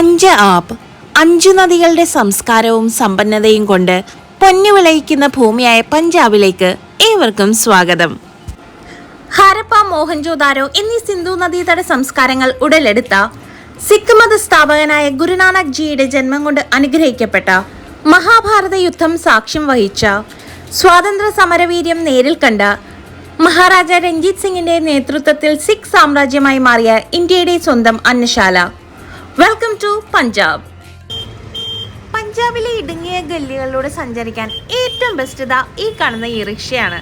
പഞ്ച app അഞ്ചു നദികളുടെ സംസ്കാരവും സമ്പന്നതയും കൊണ്ട് പൊന്നു വിളയിക്കുന്ന ഭൂമിയായ പഞ്ചാബിലേക്ക് ഏവർക്കും സ്വാഗതം. ഹരപ്പ മോഹൻജോദാരോ എന്നീ സിന്ധു നദീതട സംസ്കാരങ്ങൾ ഉടലെടുത്ത സിഖ് മത സ്ഥാപകനായ ഗുരുനാനക് ജിയുടെ ജന്മം കൊണ്ട് അനുഗ്രഹിക്കപ്പെട്ട മഹാഭാരത യുദ്ധം സാക്ഷ്യം വഹിച്ച സ്വാതന്ത്ര്യ സമരവീര്യം നേരിൽ കണ്ട മഹാരാജ രഞ്ജിത് സിംഗിന്റെ നേതൃത്വത്തിൽ സിഖ് സാമ്രാജ്യമായി മാറിയ ഇന്ത്യയുടെ സ്വന്തം അന്നശാല. വെൽക്കം ടു പഞ്ചാബ് പഞ്ചാബിലെ ഇടുങ്ങിയ ഗല്ലികളിലൂടെ സഞ്ചരിക്കാൻ ഏറ്റവും ബെസ്റ്റ് ഇതാ ഈ കാണുന്ന ഈ റിക്ഷയാണ്.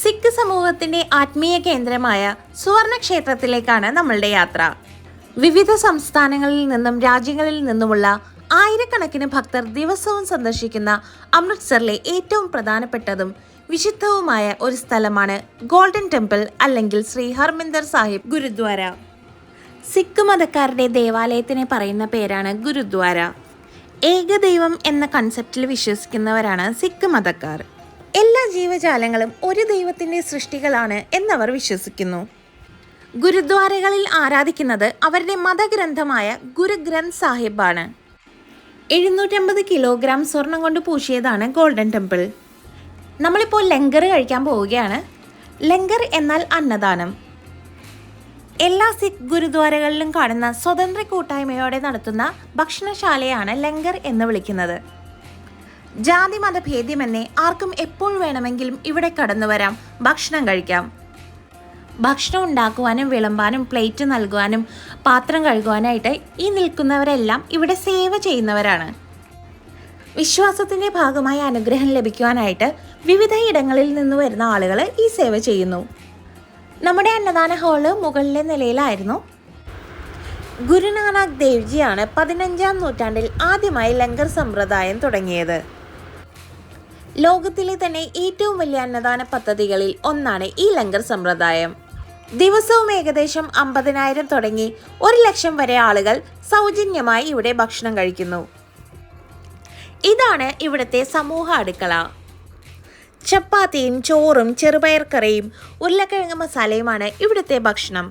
സിഖ് സമൂഹത്തിന്റെ ആത്മീയ കേന്ദ്രമായ സുവർണ ക്ഷേത്രത്തിലേക്കാണ് നമ്മളുടെ യാത്ര. വിവിധ സംസ്ഥാനങ്ങളിൽ നിന്നും രാജ്യങ്ങളിൽ നിന്നുമുള്ള ആയിരക്കണക്കിന് ഭക്തർ ദിവസവും സന്ദർശിക്കുന്ന അമൃത്സറിലെ ഏറ്റവും പ്രധാനപ്പെട്ടതും വിശുദ്ധവുമായ ഒരു സ്ഥലമാണ് ഗോൾഡൻ ടെമ്പിൾ അല്ലെങ്കിൽ ശ്രീ ഹർമിന്ദർ സാഹിബ് ഗുരുദ്വാര. സിഖ് മതക്കാരുടെ ദേവാലയത്തിനെ പറയുന്ന പേരാണ് ഗുരുദ്വാര. ഏകദൈവം എന്ന കൺസെപ്റ്റിൽ വിശ്വസിക്കുന്നവരാണ് സിഖ് മതക്കാർ. എല്ലാ ജീവജാലങ്ങളും ഒരു ദൈവത്തിന്റെ സൃഷ്ടികളാണ് എന്നവർ വിശ്വസിക്കുന്നു. ഗുരുദ്വാരകളിൽ ആരാധിക്കുന്നത് അവരുടെ മതഗ്രന്ഥമായ ഗുരുഗ്രന്ഥ് സാഹിബാണ്. എഴുന്നൂറ്റമ്പത് കിലോഗ്രാം സ്വർണം കൊണ്ട് പൂശിയതാണ് ഗോൾഡൻ ടെമ്പിൾ. നമ്മളിപ്പോൾ ലങ്കർ കഴിക്കാൻ പോവുകയാണ്. ലങ്കർ എന്നാൽ അന്നദാനം. എല്ലാ സിഖ് ഗുരുദ്വാരകളിലും കാണുന്ന സ്വതന്ത്ര കൂട്ടായ്മയോടെ നടത്തുന്ന ഭക്ഷണശാലയാണ് ലങ്കർ എന്ന് വിളിക്കുന്നത്. ജാതി മതഭേദ്യമെന്നേ ആർക്കും എപ്പോൾ വേണമെങ്കിലും ഇവിടെ കടന്നു വരാം ഭക്ഷണം കഴിക്കാം. ഭക്ഷണം ഉണ്ടാക്കുവാനും വിളമ്പാനും പ്ലേറ്റ് നൽകുവാനും പാത്രം കഴുകുവാനായിട്ട് ഈ നിൽക്കുന്നവരെല്ലാം ഇവിടെ സേവ ചെയ്യുന്നവരാണ്. വിശ്വാസത്തിന്റെ ഭാഗമായി അനുഗ്രഹം ലഭിക്കുവാനായിട്ട് വിവിധ ഇടങ്ങളിൽ നിന്ന് വരുന്ന ആളുകൾ ഈ സേവ ചെയ്യുന്നു. നമ്മുടെ അന്നദാന ഹാൾ മുകളിലെ നിലയിലായിരുന്നു. ഗുരുനാനാക് ദേവ്ജിയാണ് പതിനഞ്ചാം നൂറ്റാണ്ടിൽ ആദ്യമായി ലങ്കർ സമ്പ്രദായം തുടങ്ങിയത്. ലോകത്തിലെ തന്നെ ഏറ്റവും വലിയ അന്നദാന പദ്ധതികളിൽ ഒന്നാണ് ഈ ലങ്കർ സമ്പ്രദായം. ദിവസവും ഏകദേശം അമ്പതിനായിരം തുടങ്ങി ഒരു ലക്ഷം വരെ ആളുകൾ സൗജന്യമായി ഇവിടെ ഭക്ഷണം കഴിക്കുന്നു. ഇതാണ് ഇവിടുത്തെ സമൂഹ അടുക്കള. ചപ്പാത്തിയും ചോറും ചെറുപയർ കറിയും ഉരുളക്കിഴങ്ങ് മസാലയുമാണ് ഇവിടുത്തെ ഭക്ഷണം.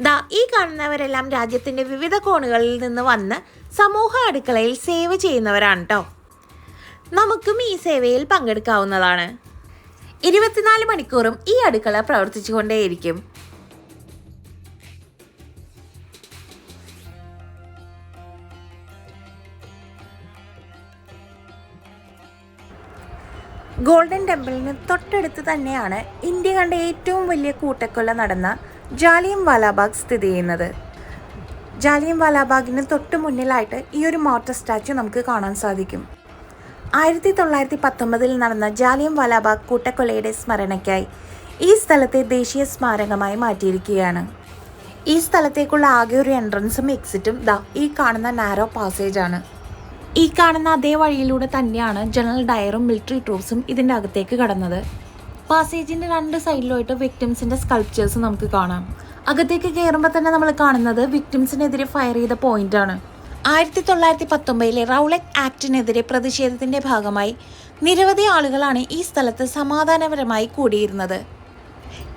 ദാ ഈ കാണുന്നവരെല്ലാം രാജ്യത്തിന്റെ വിവിധ കോണുകളിൽ നിന്ന് വന്ന് സമൂഹ അടുക്കളയിൽ സേവ ചെയ്യുന്നവരാണ് കേട്ടോ നമുക്കും ഈ സേവയിൽ പങ്കെടുക്കാവുന്നതാണ്. ഇരുപത്തിനാല് മണിക്കൂറും ഈ അടുക്കള പ്രവർത്തിച്ചുകൊണ്ടേയിരിക്കും. ഗോൾഡൻ ടെമ്പിളിന് തൊട്ടടുത്ത് തന്നെയാണ് ഇന്ത്യ കണ്ട ഏറ്റവും വലിയ കൂട്ടക്കൊല നടന്ന ജാലിയം വാലാബാഗ് സ്ഥിതി ചെയ്യുന്നത്. ജാലിയം വാലാബാഗിന് തൊട്ട് മുന്നിലായിട്ട് ഈ ഒരു മോട്ടർ സ്റ്റാച്ചു നമുക്ക് കാണാൻ സാധിക്കും. ആയിരത്തി തൊള്ളായിരത്തി പത്തൊമ്പതിൽ നടന്ന ജാലിയം വാലാബാഗ് കൂട്ടക്കൊലയുടെ സ്മരണയ്ക്കായി ഈ സ്ഥലത്തെ ദേശീയ സ്മാരകമായി മാറ്റിയിരിക്കുകയാണ്. ഈ സ്ഥലത്തേക്കുള്ള ആകെ ഒരു എൻട്രൻസും എക്സിറ്റും ദാ ഈ കാണുന്ന നാരോ പാസേജാണ് ഈ കാണുന്ന അതേ വഴിയിലൂടെ തന്നെയാണ് ജനറൽ ഡയറും മിലിറ്ററി ട്രൂപ്സും ഇതിന്റെ അകത്തേക്ക് കടന്നത്. പാസേജിന്റെ രണ്ട് സൈഡിലായിട്ട് വിക്ടിംസിന്റെ സ്കൾപ്ചേഴ്സ് നമുക്ക് കാണാം. അകത്തേക്ക് കയറുമ്പോൾ തന്നെ നമ്മൾ കാണുന്നത് വിക്ടിംസിനെതിരെ ഫയർ ചെയ്ത പോയിന്റ് ആണ്. ആയിരത്തി തൊള്ളായിരത്തി പത്തൊമ്പതിലെ റൗലറ്റ് ആക്ടിനെതിരെ പ്രതിഷേധത്തിന്റെ ഭാഗമായി നിരവധി ആളുകളാണ് ഈ സ്ഥലത്ത് സമാധാനപരമായി കൂടിയിരുന്നത്.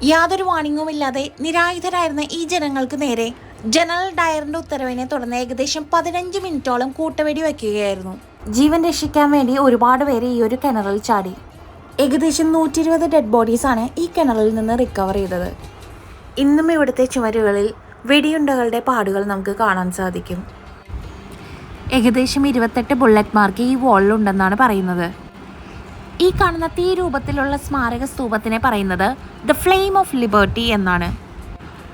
യാതൊരു വാണിംഗുമില്ലാതെ നിരായുധരായിരുന്ന ഈ ജനങ്ങൾക്ക് നേരെ ജനറൽ ഡയറിന്റെ ഉത്തരവിനെ തുടർന്ന് ഏകദേശം പതിനഞ്ച് മിനിറ്റോളം കൂട്ടവെടി വയ്ക്കുകയായിരുന്നു. ജീവൻ രക്ഷിക്കാൻ വേണ്ടി ഒരുപാട് പേര് ഈ ഒരു കിണറിൽ ചാടി. ഏകദേശം നൂറ്റി ഇരുപത് ഡെഡ് ബോഡീസാണ് ഈ കിണറിൽ നിന്ന് റിക്കവർ ചെയ്തത്. ഇന്നും ഇവിടുത്തെ ചുമരുകളിൽ വെടിയുണ്ടകളുടെ പാടുകൾ നമുക്ക് കാണാൻ സാധിക്കും. ഏകദേശം ഇരുപത്തെട്ട് ബുള്ളറ്റ് മാർക്ക് ഈ വാളിലുണ്ടെന്നാണ് പറയുന്നത്. ഈ കാണുന്ന തീ രൂപത്തിലുള്ള സ്മാരക സ്തൂപത്തിനെ പറയുന്നത് ദ ഫ്ലെയിം ഓഫ് ലിബർട്ടി എന്നാണ്.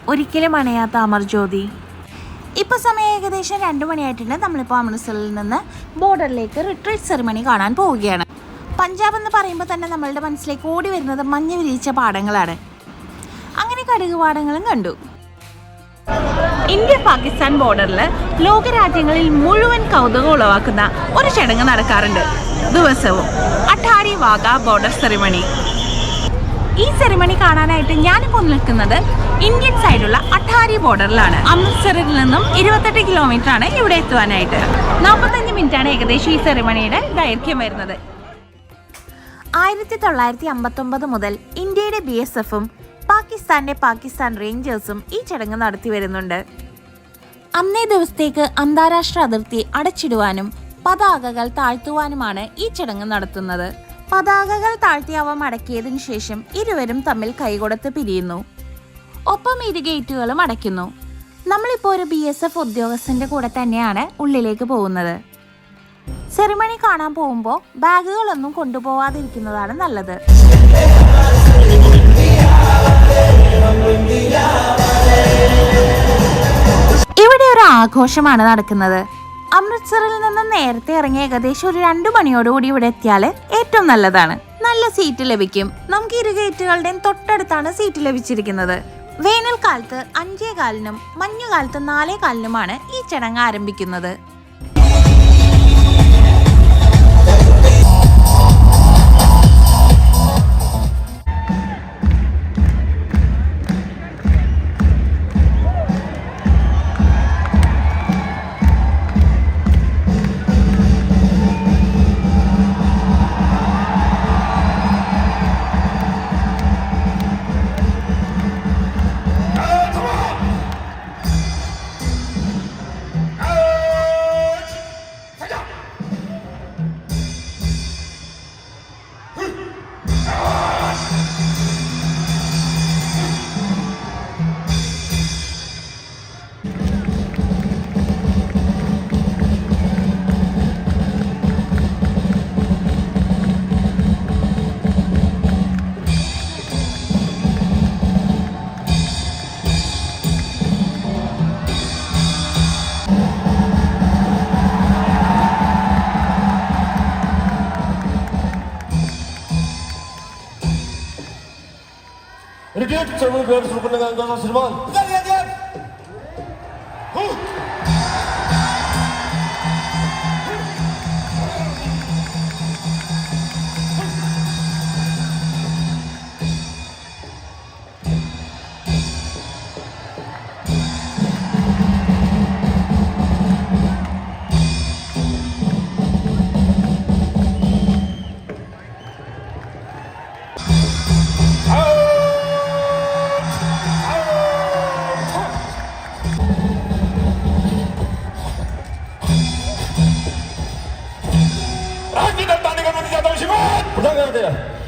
ഒരിക്കലും അണയാത്ത അമർജ്യോതി ഇപ്പോൾ സമയം ഏകദേശം രണ്ട് മണിയായിട്ടുണ്ട്. നമ്മളിപ്പോൾ അമൃത്സറിൽ നിന്ന് ബോർഡറിലേക്ക് റിട്രീറ്റ് സെറിമണി കാണാൻ പോവുകയാണ്. പഞ്ചാബ് എന്ന് പറയുമ്പോൾ തന്നെ നമ്മളുടെ മനസ്സിലേക്ക് ഓടി വരുന്നത് മഞ്ഞ് വിരിയിച്ച പാടങ്ങളാണ്. അങ്ങനെ കടുക് പാടങ്ങളും കണ്ടു. ഇന്ത്യ പാകിസ്ഥാൻ ബോർഡറിൽ ലോകരാജ്യങ്ങളിൽ മുഴുവൻ കൗതുകം ഉളവാക്കുന്ന ഒരു ചടങ്ങ് നടക്കാറുണ്ട്. ദിവസവും അഠാരി വാഗ ബോർഡർ സെറിമണി ഈ സെറിമണി കാണാനായിട്ട് ഞാനിപ്പോൾ നിൽക്കുന്നത് ഇന്ത്യൻ സൈഡുള്ള അട്ടാരി ബോർഡറിലാണ് അമൃത്സറിൽ നിന്നും ഇരുപത്തെട്ട് കിലോമീറ്റർ ആണ് ഇവിടെ എത്തുവാനായിട്ട്. നാൽപ്പത്തഞ്ച് ആണ് ഏകദേശം ഈ സെറിമണിയുടെ ദൈർഘ്യം വരുന്നത്. ആയിരത്തി തൊള്ളായിരത്തി അമ്പത്തൊമ്പത് മുതൽ ഇന്ത്യയുടെ ബി എസ് എഫും പാകിസ്ഥാന്റെ പാകിസ്ഥാൻ റേഞ്ചേഴ്സും ഈ ചടങ്ങ് നടത്തി വരുന്നുണ്ട്. അന്നേ ദിവസത്തേക്ക് അന്താരാഷ്ട്ര അതിർത്തി അടച്ചിടുവാനും പതാകകൾ താഴ്ത്തുവാനുമാണ് ഈ ചടങ്ങ് നടത്തുന്നത്. പതാകകൾ താഴ്ത്തി അവ മടക്കിയതിനു ശേഷം ഇരുവരും തമ്മിൽ കൈകൊടുത്ത് പിരിയുന്നു. ഒപ്പം ഇരു ഗേറ്റുകളും അടയ്ക്കുന്നു. നമ്മളിപ്പോൾ ഒരു ബി എസ് എഫ് ഉദ്യോഗസ്ഥന്റെ കൂടെ തന്നെയാണ് ഉള്ളിലേക്ക് പോകുന്നത്. സെറിമണി കാണാൻ പോകുമ്പോൾ ബാഗുകളൊന്നും കൊണ്ടുപോവാതിരിക്കുന്നതാണ് നല്ലത്. ഇവിടെ ഒരു ആഘോഷമാണ് നടക്കുന്നത്. അമൃത്സറിൽ നിന്ന് നേരത്തെ ഇറങ്ങി ഏകദേശം ഒരു രണ്ടു മണിയോടുകൂടി ഇവിടെ എത്തിയാൽ ഏറ്റവും നല്ലതാണ്. നല്ല സീറ്റ് ലഭിക്കും. നമുക്ക് ഇരു ഗേറ്റുകളുടെയും തൊട്ടടുത്താണ് സീറ്റ് ലഭിച്ചിരിക്കുന്നത്. വേനൽക്കാലത്ത് അഞ്ചേ കാലിനും മഞ്ഞുകാലത്ത് നാലേ കാലിനുമാണ് ഈ ചടങ്ങ് ആരംഭിക്കുന്നത്. 이렇게 점을 배울 수 있는 것은 실망. there.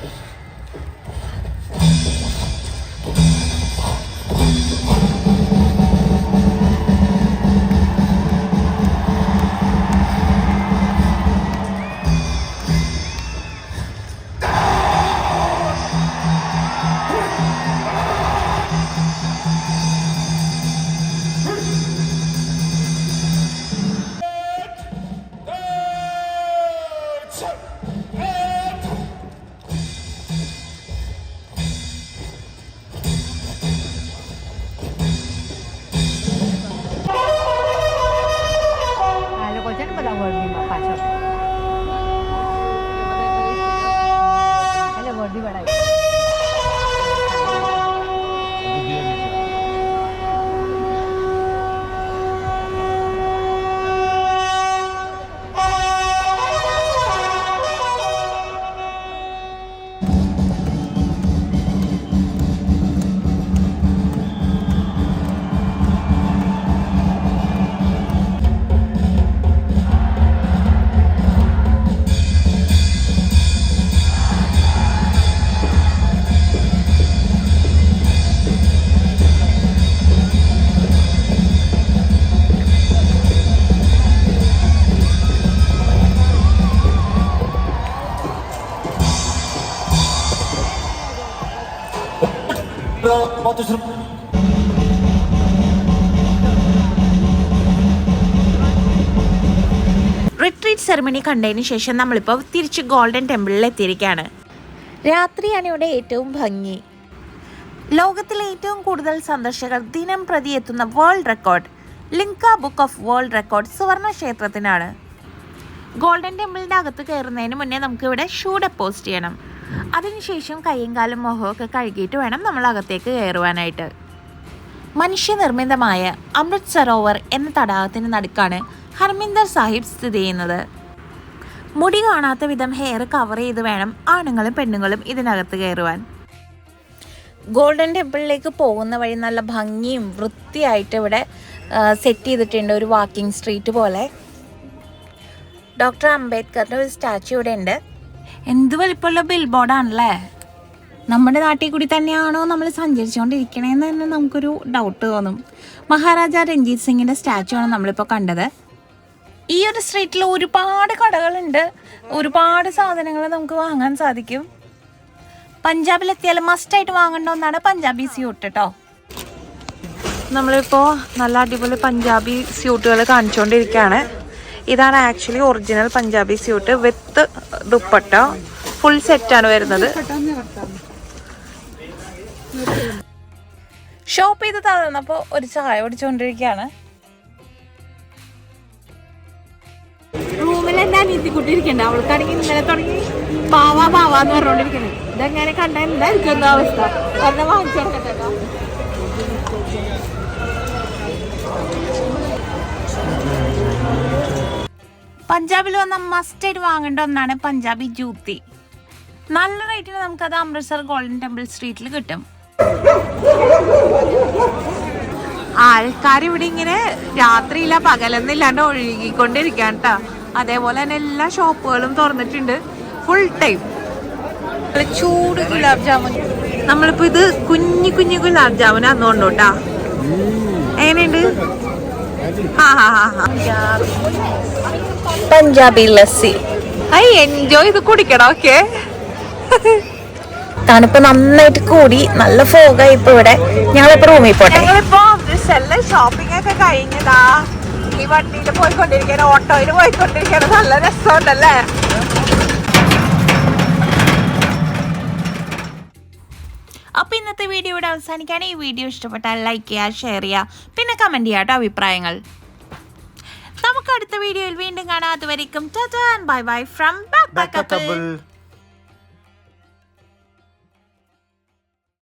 റിട്രീറ്റ് സെറമണി കണ്ടതിന് ശേഷം നമ്മളിപ്പോൾ തിരിച്ച് ഗോൾഡൻ ടെമ്പിളിൽ എത്തിയിരിക്കുകയാണ്. രാത്രിയാണ് ഇവിടെ ഏറ്റവും ഭംഗി. ലോകത്തിലെ ഏറ്റവും കൂടുതൽ സന്ദർശകർ ദിനം പ്രതി എത്തുന്ന world record Limca book of world record സുവർണ ക്ഷേത്രത്തിനാണ് ഗോൾഡൻ ടെമ്പിളിന്റെ അകത്ത് കയറുന്നതിന് മുന്നേ നമുക്ക് ഇവിടെ ഷൂ ഡെപ്പോസിറ്റ് ചെയ്യണം. അതിനുശേഷം കയ്യും കാലും മുഖമൊക്കെ കഴുകിയിട്ട് വേണം നമ്മൾ അകത്തേക്ക് കയറുവാനായിട്ട്. മനുഷ്യനിർമ്മിതമായ അമൃത് സരോവർ എന്ന തടാകത്തിന് നടുക്കാണ് ഹർമിന്ദർ സാഹിബ് സ്ഥിതി ചെയ്യുന്നത്. മുടി കാണാത്ത വിധം ഹെയർ കവർ ചെയ്ത് വേണം ആണുങ്ങളും പെണ്ണുങ്ങളും ഇതിനകത്ത് കയറുവാൻ. ഗോൾഡൻ ടെമ്പിളിലേക്ക് പോകുന്ന വഴി നല്ല ഭംഗിയും വൃത്തിയായിട്ട് ഇവിടെ സെറ്റ് ചെയ്തിട്ടുണ്ട് ഒരു വാക്കിംഗ് സ്ട്രീറ്റ് പോലെ. ഡോക്ടർ അംബേദ്കറിന്റെ ഒരു സ്റ്റാച്യു ഇവിടെ ഉണ്ട്. എന്ത് വലിപ്പമുള്ള ബിൽ ബോർഡാണല്ലേ നമ്മുടെ നാട്ടിൽ കൂടി തന്നെയാണോ നമ്മൾ സഞ്ചരിച്ചുകൊണ്ടിരിക്കണേന്ന് തന്നെ നമുക്കൊരു ഡൗട്ട് തോന്നും. മഹാരാജ രഞ്ജിത് സിംഗിന്റെ സ്റ്റാച്ചു ആണ് നമ്മളിപ്പോൾ കണ്ടത്. ഈ ഒരു സ്ട്രീറ്റിൽ ഒരുപാട് കടകളുണ്ട്. ഒരുപാട് സാധനങ്ങൾ നമുക്ക് വാങ്ങാൻ സാധിക്കും. പഞ്ചാബിലെത്തിയാൽ മസ്റ്റായിട്ട് വാങ്ങേണ്ട ഒന്നാണ് പഞ്ചാബി സ്യൂട്ട് കേട്ടോ നമ്മളിപ്പോൾ നല്ല അടിപൊളി പഞ്ചാബി സ്യൂട്ടുകൾ കാണിച്ചുകൊണ്ടിരിക്കുകയാണ്. ഇതാണ് actually original Punjabi suit with dupatta. Full സെറ്റാണ് വരുന്നത്. ഷോപ്പ് ചെയ്ത് തന്നപ്പോൾ ഒരു ചായ കുടിച്ചുകൊണ്ടിരിക്കുകയാണ് റൂമിൽ എന്റെ അനിയത്തിക്കുട്ടി ഇരിക്കണ്ട അവൾക്കാണെങ്കിൽ ഇന്നലെ തുടങ്ങി പാവാ പാവാന്ന് പറഞ്ഞോണ്ടിരിക്കണേ. ഇതെങ്ങനെ കണ്ട എന്തായിരിക്കും അവസ്ഥ? ഒരെണ്ണം വാങ്ങിച്ചു കൊടുക്കട്ടെ പഞ്ചാബിൽ വന്ന മസ്റ്റ് ആയിട്ട് വാങ്ങേണ്ട ഒന്നാണ് പഞ്ചാബി ജൂത്തി. നല്ല റേറ്റിന് നമുക്കത് അമൃത്സർ ഗോൾഡൻ ടെമ്പിൾ സ്ട്രീറ്റിൽ കിട്ടും. ആൾക്കാർ ഇവിടെ ഇങ്ങനെ രാത്രിയില്ല പകലെന്നില്ലാണ്ട് ഒഴുകിക്കൊണ്ടിരിക്കാൻ കേട്ടോ അതേപോലെ തന്നെ എല്ലാ ഷോപ്പുകളും തുറന്നിട്ടുണ്ട്. ഫുൾ ടൈം ചൂട് ഗുലാബ് ജാമുൻ. നമ്മളിപ്പോ ഇത് കുഞ്ഞു കുഞ്ഞു ഗുലാബ് ജാമുൻ അന്നുകൊണ്ടോട്ടാ എങ്ങനെയുണ്ട്? പഞ്ചാബി ലസ്സി. ഐ എൻജോയ് ഇത് കുടിക്കണം ഓക്കെ തണുപ്പ് നന്നായിട്ട് കൂടി നല്ല ഫോഗായി ഇപ്പൊ ഇവിടെ. ഞങ്ങളിപ്പോ റൂമിൽ പോട്ടെ. ഞങ്ങളിപ്പോ ഷോപ്പിംഗ് ഒക്കെ കഴിഞ്ഞതാ. ഈ വണ്ടിയിൽ പോയിക്കൊണ്ടിരിക്കാൻ ഓട്ടോയിൽ പോയിക്കൊണ്ടിരിക്കാൻ നല്ല രസമുണ്ടല്ലേ? അപ്പോൾ ഇന്നത്തെ വീഡിയോ ഇവിടെ അവസാനിക്കാനേ ഈ വീഡിയോ ഇഷ്ടപ്പെട്ടാൽ ലൈക്ക് ചെയ്യുക ഷെയർ ചെയ്യുക പിന്നെ കമന്റ് ചെയ്യുക കേട്ടോ അഭിപ്രായങ്ങൾ. നമുക്ക് അടുത്ത വീഡിയോയിൽ വീണ്ടും കാണാം. അതുവരെയും ബൈ ബൈ ഫ്രം ബാക്ക്.